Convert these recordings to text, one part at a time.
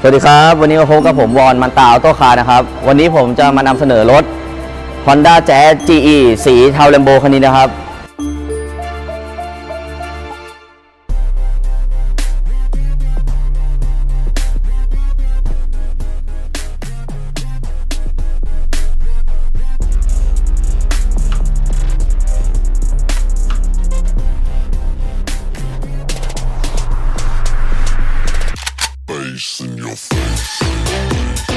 สวัสดีครับ วันนี้มาพบกับผมวอนมันตาออโต้คาร์นะครับ วันนี้ผมจะมานำเสนอรถ Honda Jazz GE สีเทาเลมโบคันนี้นะครับ Face in your face.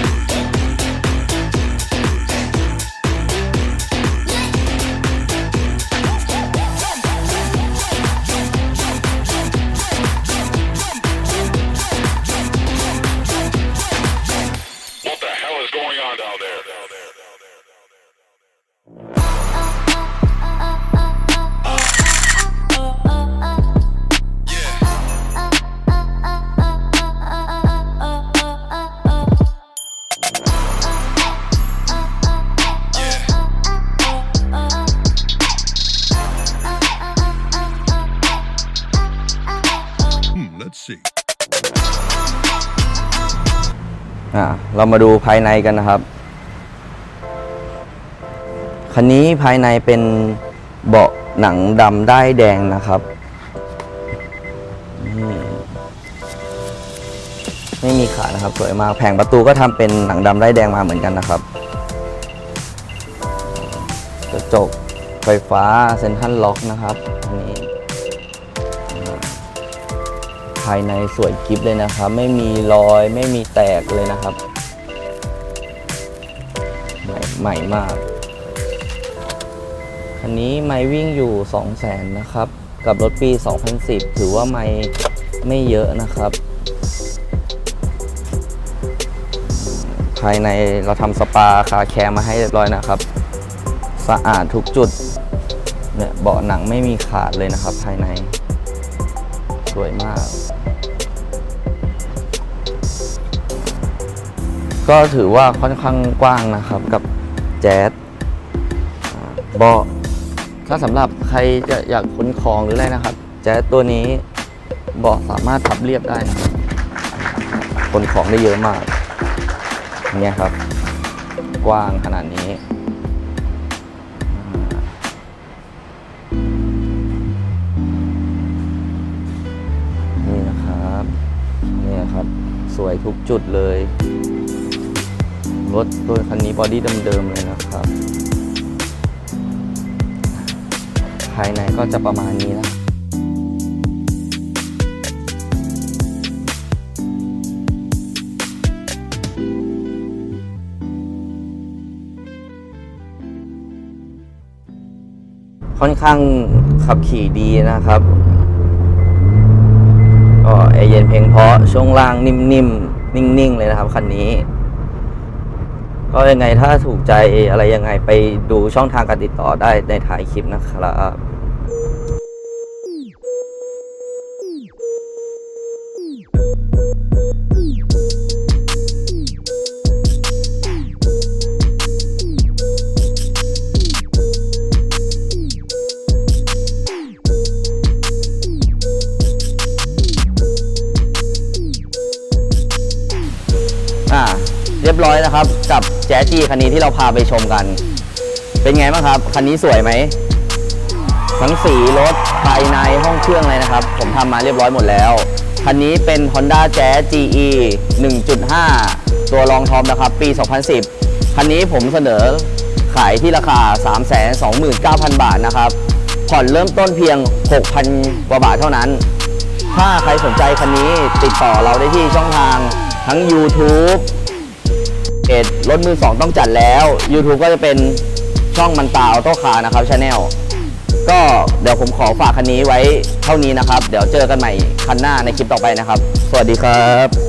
Let's see. อ่าเรามาดูภายในกันนะครับ คันนี้ภายในเป็นเบาะหนังดำได้แดงนะครับไม่มีขานะครับสวยมากแผงประตูก็ทำเป็นหนังดำได้แดงมาเหมือนกันนะครับกระจกไฟฟ้าเซ็นทรัลล็อกนะครับอันนี้ ภายในสวยกิฟเลยนะครับ ไม่มีรอยไม่มีแตกเลยนะครับ ใหม่ใหม่มากคันนี้ไม่วิ่งอยู่ 2 0 0แสนนะครับ กับรถปี 2010 ถือว่าไม่ไม่เยอะนะครับ ภายในเราทำสปาคาแคร์มาให้เรียบร้อยนะครับ สะอาดทุกจุดเนี่ยเบาะหนังไม่มีขาดเลยนะครับภายใน สวยมาก ก็ถือว่าค่อนข้างกว้างนะครับกับแจ๊สเบาะถ้าสำหรับใครจะอยากขนของหรืออะไรนะครับ แจ๊สตัวนี้เบาะสามารถพับเรียบได้นะครับขนของได้เยอะมากเนี่ยครับ กว้างขนาดนี้ วยทุกจุดเลย รถตัวคันนี้บอดี้เดิมๆเลยนะครับ ภายในก็จะประมาณนี้นะค่อนข้างขับขี่ดีนะครับ ร์เย็นเพลงเพราะช่วงล่างนิ่มๆนิ่งๆ เลยนะครับคันนี้ ก็ยังไงถ้าถูกใจอะไรยังไงไปดูช่องทางการติดต่อได้ในถ่ายคลิปนะครับ รียบร้อยนะครับ กับแจ๊จีคันนี้ที่เราพาไปชมกัน เป็นไงบ้างครับ คันนี้สวยไหมทั้งสีรถภายในห้องเครื่องเลยนะครับ ผมทำมาเรียบร้อยหมดแล้ว คันนี้เป็น Honda Jazz GE 1.5 ตัวรองทอปนะครับ ปี 2010 คันนี้ผมเสนอขายที่ราคา 329,000 บาทนะครับ ผ่อนเริ่มต้นเพียง 6,000 กว่าบาทเท่านั้น ถ้าใครสนใจคันนี้ติดต่อเราได้ที่ช่องทางทั้ง YouTube 1รถมือสองต้องจัดแล้ว YouTube ก็จะเป็นช่องมันตาออโต้คาร์นะครับชาแนลก็เดี๋ยวผมขอฝากคันนี้ไว้เท่านี้นะครับ เดี๋ยวเจอกันใหม่คันหน้าในคลิปต่อไปนะครับ สวัสดีครับ